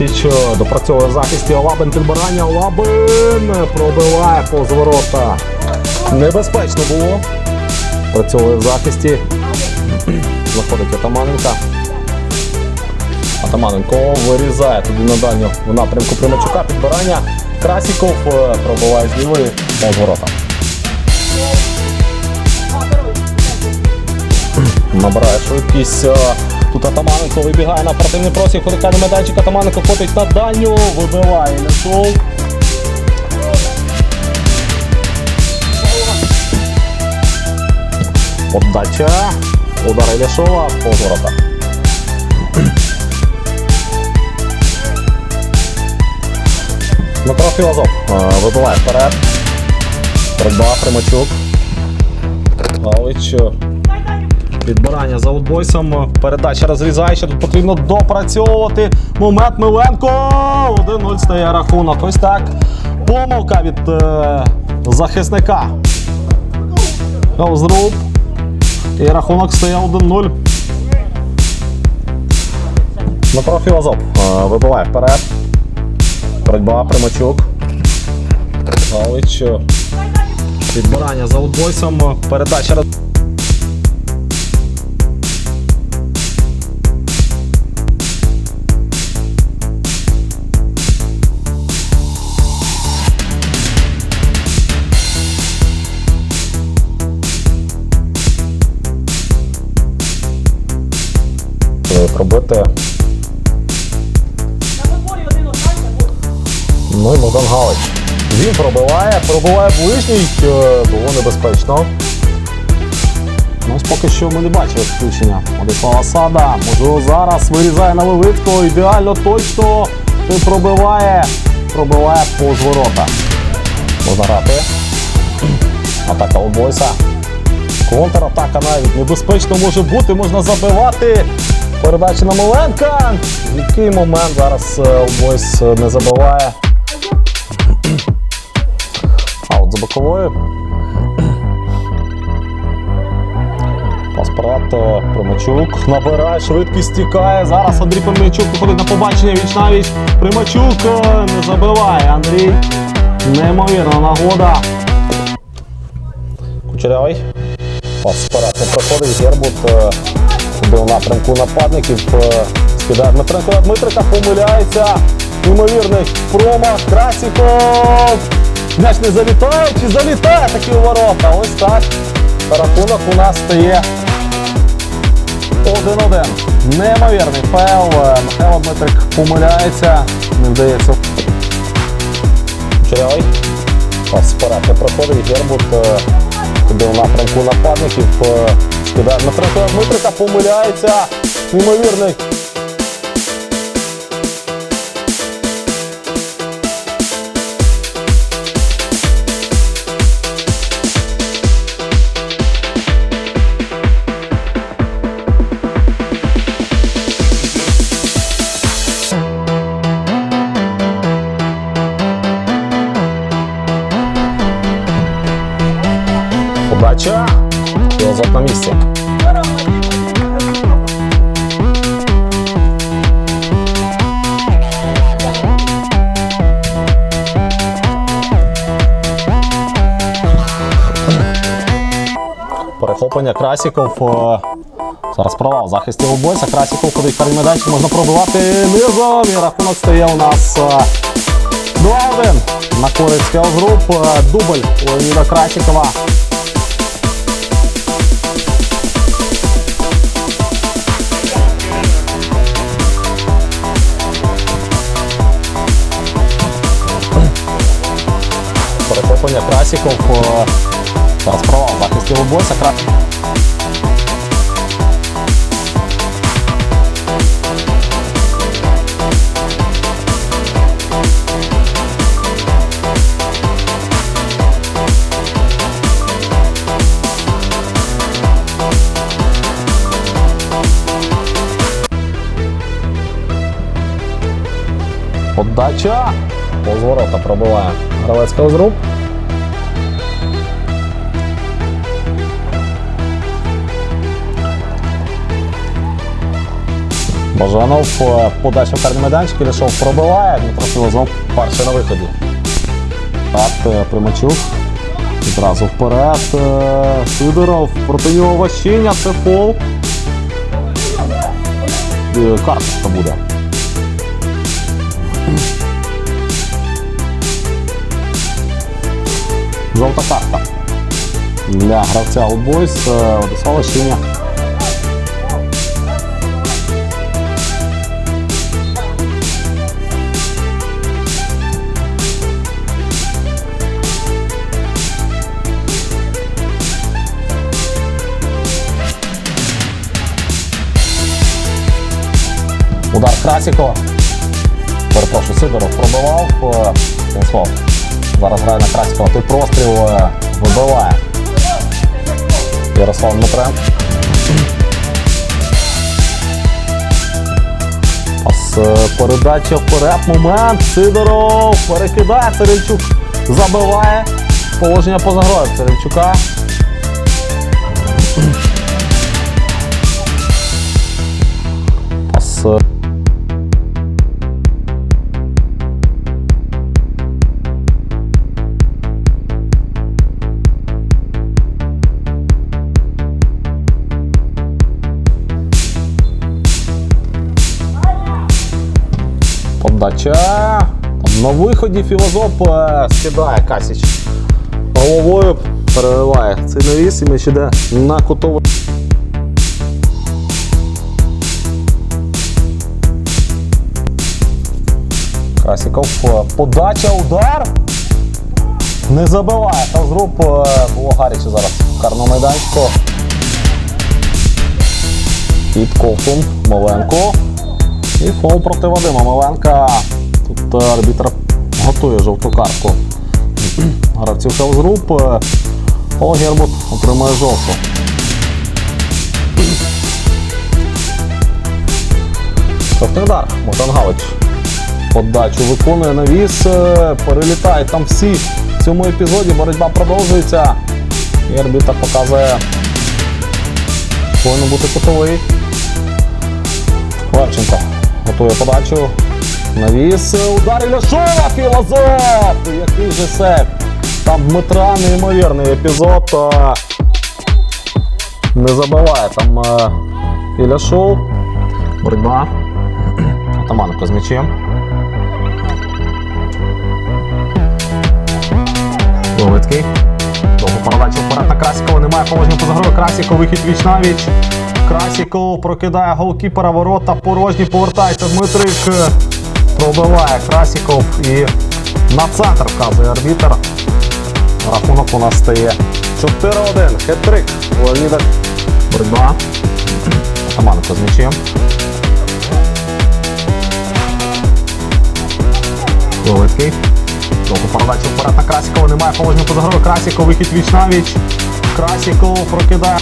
Е, допрацьовує захисті Олабин підбирання. Олабин пробиває повз ворота. Небезпечно було. Працьовує в захисті. Заходить Атаманенка. Атаманенко вирізає туди на дальню в напрямку Примачука. Підбирання. Красіков е, пробиває з лівої повз ворота. Набирає швидкість. Е, Тут Атаманенко вибігає на противний просік, худикальний медальчик. Атаманенко ходить на дальню, вибиває Ляшов. Подача. Удар Ляшова по ворота. Дмитро Філозоф е, вибиває вперед. Боротьба Примачук. Галич. Підбирання за аутбойсом. Передача розрізає, ще тут потрібно допрацьовувати. Момент Миленко. 1-0 стає рахунок. Ось так. Помилка від е, захисника. Гаузруб. І рахунок стає 1-0. Дмитро Філозоп е, вибиває вперед. Боротьба Примачук. Галич. Підбирання за аутбойсом. Передача е. Ну і Богдан Галич. Він пробиває, пробиває ближній, е, було небезпечно. Ну, поки що ми не бачили включення Владислава Сада. Можливо, зараз вирізає на Левицького. Ідеально точно. Пробиває. Пробиває повз ворота. Можна грати. Атака у Бойса. Контратака навіть небезпечно може бути, можна забивати. Передача на Миленка. Який момент зараз е, Бойс е, не забиває. Аут за боковою. Паспарат е, Примачук набирає, швидкість тікає. Зараз Андрій Примачук виходить на побачення віч навіч. Примачук е, не забиває. Андрій. Неймовірна нагода. Кучерявий. Пас не проходить. Гербут е, у напрямку нападників. е, Скидає Дмитренко Дмитрика, помиляється. Неймовірний промах. Красіков. М'яч не залітає чи залітає такі у ворота. Ось так. Рахунок у нас стає 1-1. Неймовірний фейл. Е, Михайло Дмитрик помиляється. Не вдається. Кучерявий. Пас вперед проходить. Гербут е, туди у напрямку нападників. Е, да? Дмитрика, помиляється. Неймовірний. Перехоплення Красіков. е, Зараз провал в захисті обойця. Красіков ходить карний майданчик, можна пробивати низом. І рахунок стає у нас е, 2-1 на користь Хелгруп. Е, Дубль Леоніда Красікова. Перехоплення Красіков. е, Зараз провал в захисті обойця. Пробиває гравець Хаузруб. Бажанов е, подача в карний майданчик, Ілішов пробиває, Дмитро Філозов перший на виході. Так, е, Примачук. Відразу вперед. е, Сидоров проти нього Ващиня, це фол. Е, Карточка буде. Жовта карта. Для гравця Олдбойс е, Владислава Ващиня. Удар Красікова. Перепрошую, Сидоров пробивав. е, Станіслав. Зараз грає на Красікова. Той простріл е, вибиває. Ярослав Дмитренко. Пас е, передача вперед. Момент. Сидоров перекидає. Царинчук забиває. Положення поза грою Царинчука. Пас Подача. Там на виході філозоф е, скидає Касіч. Головою перериває цей навіс і м'яч іде на кутовий. Красіков. е, Подача, удар. Не забиває. Тавзруб було гаряче зараз в карному майданчику. Під ковтом Маленко. І фол проти Вадима Маленка. Тут е, арбітр готує жовту картку. Гравців Хелзгруп. е, Пол Гербут отримує жовту. Богдан Галич. Подачу виконує навіс. е, Перелітають там всі в цьому епізоді. Боротьба продовжується. І арбітр показує. Повинен бути кутовий. Левченко готує подачу. Навіс. Удар Іляшова. Філозоф. Який же сейф. Там Дмитра неймовірний епізод. Не забиває там е, Іляшов. Боротьба. Атаманенко з м'ячем. Ловицький. Довго передача вперед на Красікова. Немає положення поза грою. Красіков вихід віч на віч. Красіков прокидає голкіпера ворота. Порожні повертається Дмитрик. Пробиває Красіков і на центр вказує арбітер. Рахунок у нас стає 4-1. Хет-трик. Леоніда. Боротьба. Атаманенко з м'ячем. Ловицький. Довго передача вперед на Красікова. Немає положення поза грою. Красіков вихід віч на віч. Красіков прокидає.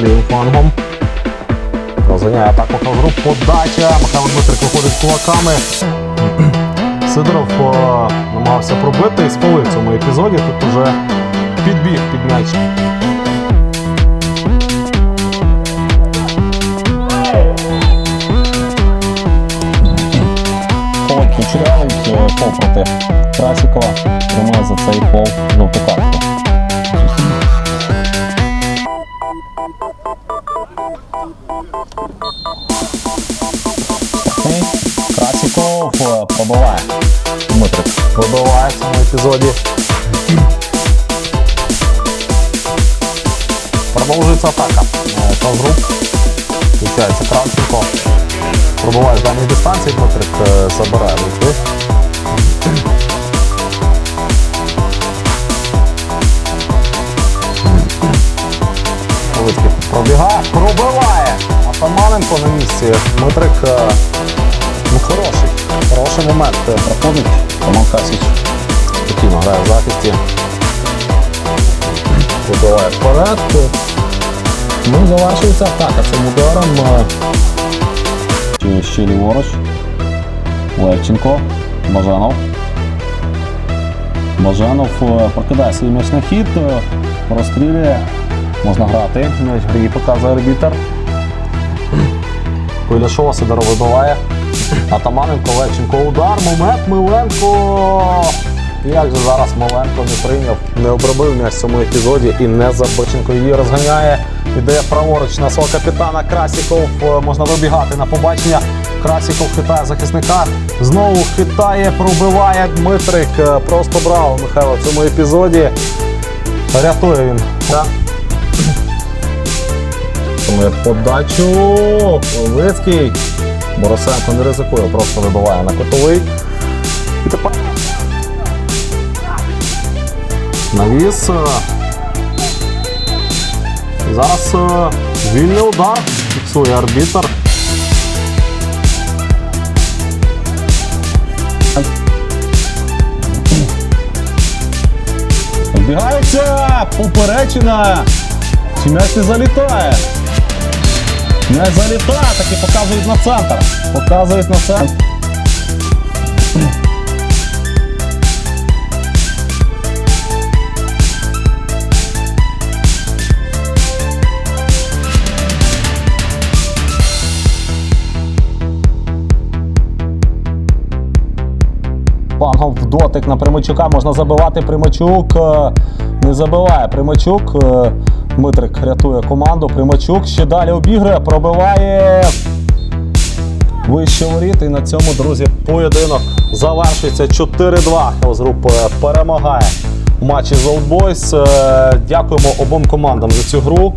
Лівим флангом. Розганяє атаку груп. Подача. Михайло Дмитрик виходить кулаками. Сидоров е, намагався пробити і спалив в цьому епізоді. Тут уже підбіг під м'яч. Фолк Кучерявий, е, проти Красікова. Тримає за цей фол жовту картку. Штрафний. Красіков е. Продовжується атака. Кавгруп. Включається Кравченко. Пробиває з дальньої дистанції, Дмитрик е, забирає пробиває. Атаманенко на місці. Дмитрик е, ну, хороший. Хороший момент е, проходить. Роман Касіч спокійно грає в захисті. Вибиває вперед. Ну, завершується атака цим ударом. е, Чи ще ліворуч. Левченко. Бажанов. Бажанов прокидає свій м'яч на хід, розстрілює. Можна грати. М'яч грі показує арбітер. Куляшова Сидоров вибиває. Атаманенко, Левченко удар. Момент Миленко. Як же зараз Миленко не прийняв, не обробив м'яч в цьому епізоді і не Забиченко її розганяє. Іде праворуч на свого капітана Красіков. Можна вибігати на побачення. Красіков хитає захисника. Знову хитає, пробиває Дмитрик. Просто браво Михайло в цьому епізоді. Рятує він. Ми подачу. Левицький. Борисенко не ризикує, просто вибиває на котовий. І тепер навіс. Зараз е, вільний удар. Фіксує арбітр. Вбігається! Поперечина! Чи м'яч не залітає? Залітає, так і показують на центр. Показують на центр. Пангов в дотик на Примачука можна забивати. Примачук е, не забиває. Примачук. Дмитрик рятує команду. Примачук ще далі обігрує, пробиває вище воріт. І на цьому, друзі, поєдинок завершується 4-2. З Груп е, перемагає в матчі з Олбойс. Е, Дякуємо обом командам за цю гру.